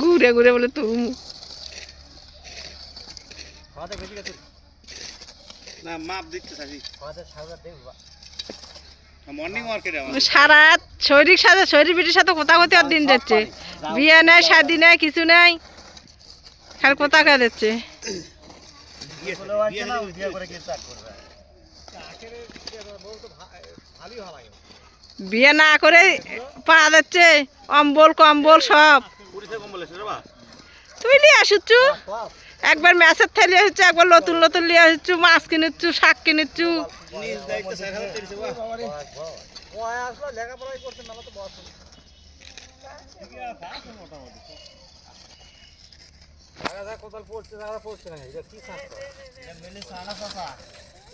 ঘুরে ঘুরে বলে তুম না মাপ দিচ্ছে সাজি মর্নিং মার্কেটে আমার সারা রাত শরীর সাথে শরীর সাথে কোথা কোথাও দিন যাচ্ছে। বিয়ে নেই শাদি নেই কিছু নেই। খালি কোথা কে দিচ্ছে বিয়ে না করে পাওয়া যাচ্ছে অম্বল কম্বল সব। তুই নিয়ে আসুচ্ছু একবার ম্যাচের থেলে হচ্ছে একবার নতুন নতুন নিয়ে আসছু মাছ কিনেছু শাক তেলছে বা হাসরে বা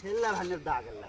ছেল্লা ধানের দাগ এলা